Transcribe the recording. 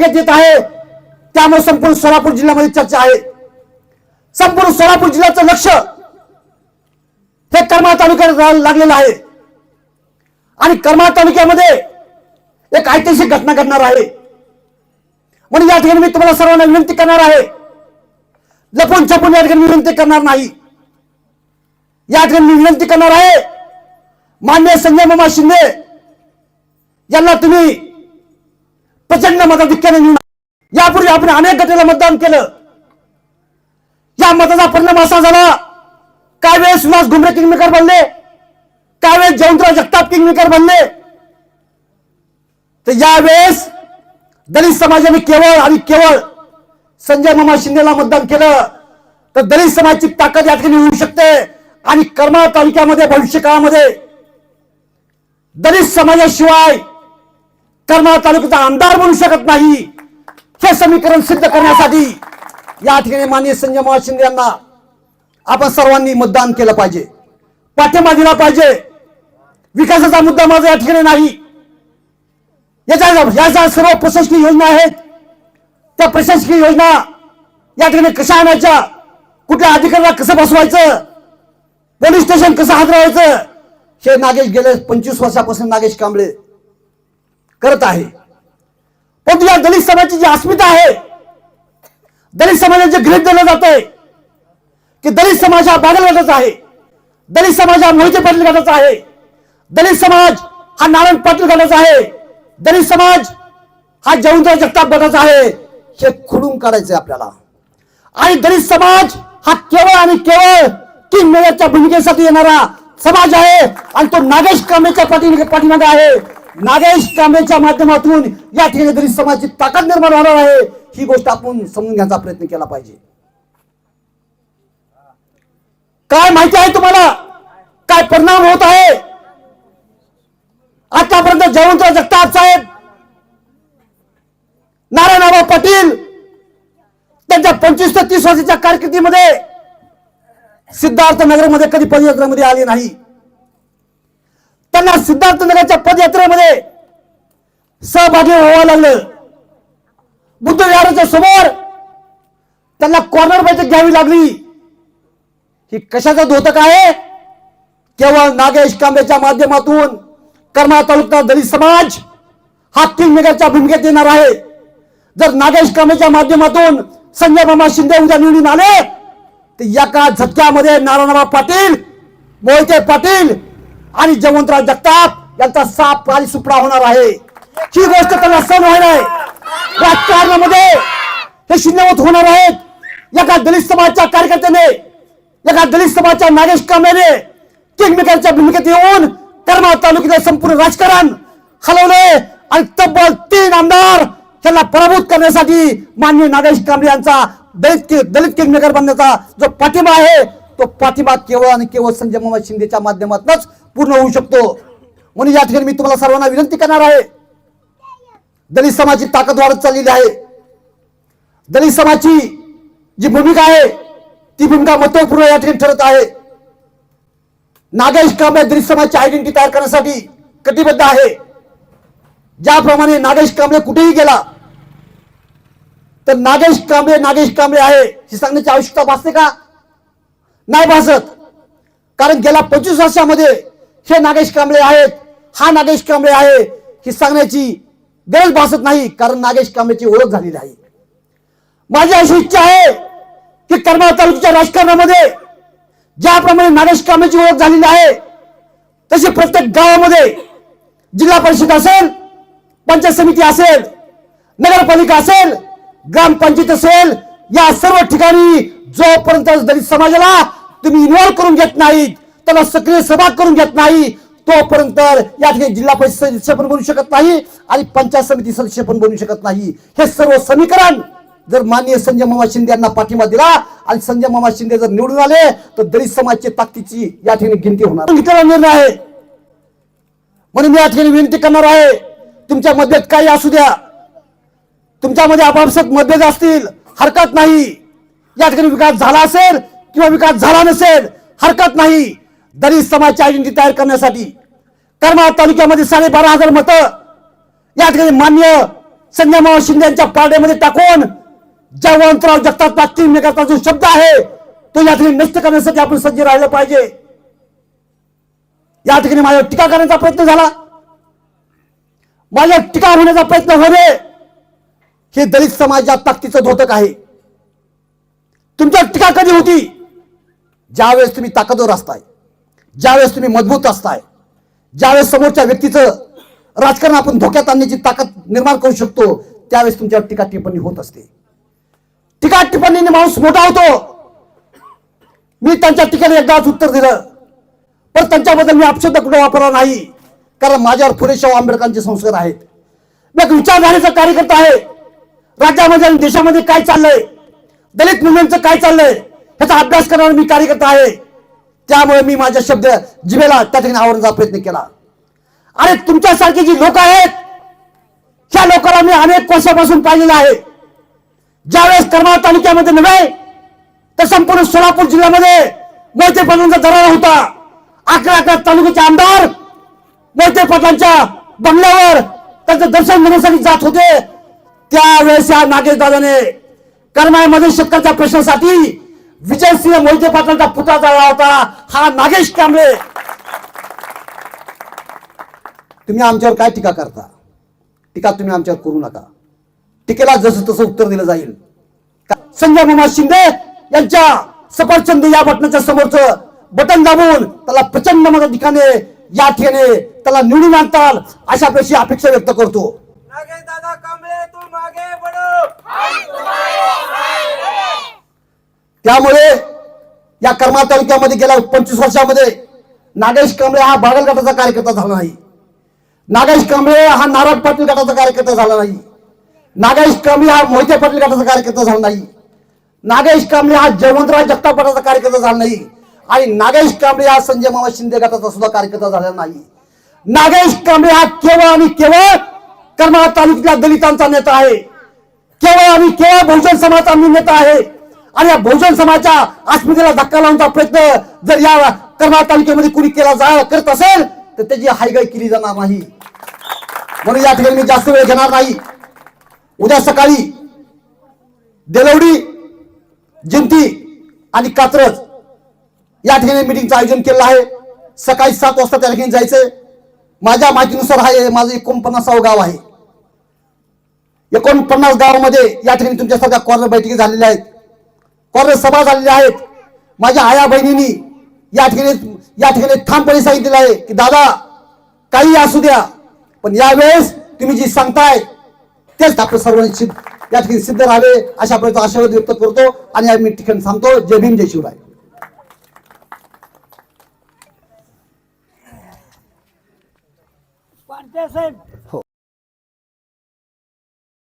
येत आहे. त्यामुळे संपूर्ण सोलापूर जिल्ह्यामध्ये चर्चा आहे. संपूर्ण सोलापूर जिल्ह्याचं लक्ष हे कर्मा तालुक्यात लागलेलं आहे. आणि कर्मा तालुक्यामध्ये एक ऐतिहासिक घटना घडणार आहे. म्हणून या ठिकाणी मी तुम्हाला सर्वांना विनंती करणार आहे. लपून छपून या ठिकाणी विनंती करणार नाही. या ठिकाणी मी विनंती करणार आहे. मान्य संजय मामा शिंदे यांना तुम्ही प्रचंड मताधिक्याने निवडून यापूर्वी आपण अनेक गटाला मतदान केलं. या मताचा परिणाम असा झाला काय वेळेस सुभाष घुमरे किंगमेकर बनले काय वेळेस जयंतराव जगताप किंगमेकर बनले. तर यावेळेस दलित समाजाने केवळ आणि केवळ संजय मामा शिंदेला मतदान केलं. तर दलित समाजाची ताकद या ठिकाणी होऊ शकते आणि करमाळ तालुक्यामध्ये भविष्य काळामध्ये दलित समाजाशिवाय करमाळा तालुक्याचा आमदार बनू शकत नाही. हे समीकरण सिद्ध करण्यासाठी या ठिकाणी माननीय संजय महाशिंद शिंदे यांना आपण सर्वांनी मतदान केलं पाहिजे. पाठिंबा दिला पाहिजे. विकासाचा मुद्दा माझा या ठिकाणी नाही. याच्या याच्या सर्व प्रशासकीय योजना आहेत. त्या प्रशासकीय योजना या ठिकाणी कशा आणायच्या? कुठल्या अधिकाऱ्याला कसं बसवायचं? पोलीस स्टेशन कसं हादरावायचं? हे नागेश गेले पंचवीस वर्षापासून नागेश कांबळे करत आहे. परंतु या दलित समाजाची जी अस्मिता आहे दलित समाजाचे गृहित दिलं जात आहे की दलित समाज हा बागल गटाचा आहे दलित समाज हा मोहिते पाटील गटाचा आहे दलित समाज हा नारायण पाटील गटाचा आहे दलित समाज हा जयवंतराव जगताप गटाचा आहे हे खुडून काढायचं आपल्याला. आणि दलित समाज हा केवळ आणि केवळ तीन महिन्याच्या भूमिकेसाठी येणारा समाज आहे आणि तो नागेश कामेच्या पाठी पाठीमागे आहे. नागेश कांबेच्या माध्यमातून या ठिकाणी दलित समाजाची ताकद निर्माण होणार आहे. ही गोष्ट आपण समजून घ्यायचा प्रयत्न केला पाहिजे. काय माहिती आहे तुम्हाला? काय परिणाम होत आहे? आतापर्यंत जयवंतराव जगताप साहेब नारायणराव पाटील त्यांच्या पंचवीस ते तीस वर्षाच्या कारकिर्दीमध्ये सिद्धार्थ नगरमध्ये कधी पदयात्रामध्ये आले नाही. त्यांना सिद्धार्थ नगरच्या पदयात्रेमध्ये सहभागी व्हावं लागलं. बुद्ध विहाराच्या समोर त्यांना कॉर्नर बैठक घ्यावी लागली. ही कशाचं धोतक आहे? केवळ नागेश कांबेच्या माध्यमातून कर्मा तालुका दलित समाज हा किंग भूमिकेत येणार आहे. जर नागेश कांबेच्या माध्यमातून संजय मामा शिंदे उद्या निवडून आले तर एका झटक्यामध्ये नारायणराव पाटील मोहिते पाटील आणि जयवंतराव जगताप यांचा साप आणि सुपडा होणार आहे. ही गोष्ट त्यांना सण होणार आहे राजकारणामध्ये हे शिन्नवत होणार आहेत. एका दलित समाजच्या कार्यकर्त्याने एका दलित समाजच्या नागेश कांबेने एकमेकांच्या भूमिकेत येऊन करमाळ तालुक्यातील संपूर्ण राजकारण हलवले आणि तब्बल तीन आमदार त्यांना पराभूत करण्यासाठी माननीय नागेश कांबळे यांचा दलित दलित किंगमेकर बनण्याचा जो पाठिंबा आहे तो पाठिंबा केवळ आणि केवळ संजय मामा शिंदेच्या माध्यमातूनच पूर्ण होऊ शकतो. म्हणून या ठिकाणी मी तुम्हाला सर्वांना विनंती करणार आहे. दलित समाजाची ताकद वाढत चाललेली आहे. दलित समाजाची जी भूमिका आहे ती भूमिका महत्त्वपूर्ण या ठिकाणी ठरत आहे. नागेश कांबळे दलित समाजाची आयडेंटिटी तयार करण्यासाठी कटिबद्ध आहे. ज्याप्रमाणे नागेश कांबळे कुठेही गेला तर नागेश कांबळे नागेश कांबळे आहे हे सांगण्याची आवश्यकता भासते का? नाही भासत. कारण गेल्या पंचवीस वर्षामध्ये हे नागेश कांबळे आहेत. हा नागेश कांबळे आहे ही सांगण्याची गरज भासत नाही कारण नागेश कांबळेची ओळख झालेली आहे. माझी अशी इच्छा आहे की करमाळ तालुक्याच्या राजकारणामध्ये ज्याप्रमाणे नागेश कांबळेची ओळख झालेली आहे तशी प्रत्येक गावामध्ये जिल्हा परिषद असेल पंचायत समिती असेल नगरपालिका असेल ग्रामपंचायत असेल या सर्व ठिकाणी जोपर्यंत दलित समाजाला तुम्ही इन्व्हॉल्व्ह करून घेत नाहीत त्याला सक्रिय सहभाग करून घेत नाही तोपर्यंत या ठिकाणी जिल्हा परिषद सदस्य पण बनू शकत नाही आणि पंचायत समिती सदस्य पण बनू शकत नाही. हे सर्व समीकरण जर माननीय संजय मामा शिंदे यांना पाठिंबा दिला आणि संजय मामा शिंदे जर निवडून आले तर दलित समाजाची ताकदीची या ठिकाणी गिनती होणार. घेतलेला निर्णय आहे. म्हणून मी या ठिकाणी विनंती करणार आहे तुमच्या मध्येत काही असू द्या. तुमच्यामध्ये आपापसात मतभेद असतील हरकत नाही. या ठिकाणी विकास झाला असेल किंवा विकास झाला नसेल हरकत नाही. दलित समाजची आयडेंटिटी तयार करण्यासाठी करमाळ तालुक्यामध्ये साडेबारा हजार मतं या ठिकाणी मान्य संजय शिंदे यांच्या पारड्यामध्ये टाकून जयवंतराव जगतात तीन मेघाचा जो शब्द आहे तो या ठिकाणी नष्ट करण्यासाठी आपण सज्ज राहिलं पाहिजे. या ठिकाणी माझ्यावर टीका करण्याचा प्रयत्न झाला. माझ्या टीका होण्याचा प्रयत्न होणे हे दलित समाजाच्या ताकदीचं धोतक आहे. तुमच्या टीका कधी होती? ज्यावेळेस तुम्ही ताकदवर असताय. ज्यावेळेस तुम्ही मजबूत असताय ज्यावेळेस समोरच्या व्यक्तीचं राजकारण आपण धोक्यात आणण्याची ताकद निर्माण करू शकतो त्यावेळेस तुमच्यावर टीका टिप्पणी होत असते. टीका टिप्पणीने माणूस मोठा होतो. मी त्यांच्या ठिकाणी एकदाच उत्तर दिलं. पण त्यांच्याबद्दल मी अपशब्द कुठे वापरला नाही कारण माझ्यावर पुरेशा आंबेडकरांचे संस्कार आहेत. मी एक विचारधारेचा कार्यकर्ता आहे. राज्यामध्ये आणि देशामध्ये काय चाललंय? दलित मुलांचं काय चाललंय? ह्याचा अभ्यास करणारा मी कार्यकर्ता आहे. त्यामुळे मी माझ्या शब्द जिभेला त्या ठिकाणी आवडण्याचा प्रयत्न केला. अरे तुमच्यासारखी जी लोक आहेत ह्या लोकांना मी अनेक वर्षापासून पाहिलेलं आहे. ज्यावेळेस करमाळ तालुक्यामध्ये नव्हे तर संपूर्ण सोलापूर जिल्ह्यामध्ये मोहिते पाटलांचा दरारा होता. अकरा अकरा तालुक्याचे आमदार मोहिते पाटलांच्या बंगल्यावर त्यांचं दर्शन घेण्यासाठी जात होते. त्यावेळेस या नागेश दादाने करमाळमध्ये शेतकऱ्याच्या प्रश्नासाठी विजयसिंह मोहिते पाटलांचा पुतळा जाळला होता. हा नागेश कांबळे. तुम्ही आमच्यावर काय टीका करता? टीका तुम्ही आमच्यावर करू नका. टीकेला जसं तसं उत्तर दिलं जाईल. संजय मामा शिंदे यांच्या सफरचंद या बटनाच्या समोरचं बटन दाबून त्याला प्रचंड मताधिकाने या ठिकाणी त्याला निवडून आणताल अशा प्रशी अपेक्षा व्यक्त करतो नागे दादा कांबळे तू मागे बडो त्यामुळे या कर्मा तालुक्यामध्ये गेल्या पंचवीस वर्षामध्ये नागेश कांबळे हा बागल गटाचा कार्यकर्ता झाला नाही. नागेश कांबळे हा नारायण पाटील गटाचा कार्यकर्ता झाला नाही. नागेश कांबळे हा मोहिते पाटील गटाचा कार्यकर्ता झाला नाही. नागेश कांबळे हा जयवंतराव जगतापटाचा कार्यकर्ता झाला नाही. आणि नागेश कांबळे हा संजय मामा शिंदे गटाचा सुद्धा कार्यकर्ता झाला नाही. नागेश कांबळे हा केवळ आणि केवळ कर्मा तालुक्यातल्या दलितांचा नेता आहे. केवळ आणि केवळ बहुजन समाजाचा नेता आहे. आणि या बहुजन समाजाच्या अस्मितेला धक्का लावण्याचा प्रयत्न जर या कर्मा तालुक्यामध्ये कुणी केला जा करत असेल तर त्याची हायगाई केली जाणार नाही. म्हणून या ठिकाणी मी जास्त वेळ घेणार नाही. उद्या सकाळी देलवडी जिंती आणि कात्रज या ठिकाणी मिटिंगचं आयोजन केलं आहे. सकाळी सात वाजता त्या ठिकाणी जायचंय. माझ्या माहितीनुसार हा हे माझं एकोणपन्नासावं गाव आहे. एकोणपन्नास गावामध्ये या ठिकाणी तुमच्यासारख्या कॉर्नर बैठकी झालेल्या आहेत. कॉर्नर सभा झालेल्या आहेत. माझ्या आया बहिणींनी या ठिकाणी या ठिकाणी ठामपणे सांगितलेलं आहे की दादा काही असू द्या पण यावेळेस तुम्ही जी सांगताय तेच आपण सर्वांनी सिद्ध या ठिकाणी सिद्ध राहावे अशा प्रकारचा आशावाद व्यक्त करतो आणि आम्ही ठिकाणी सांगतो जय भीम जय शिवराय.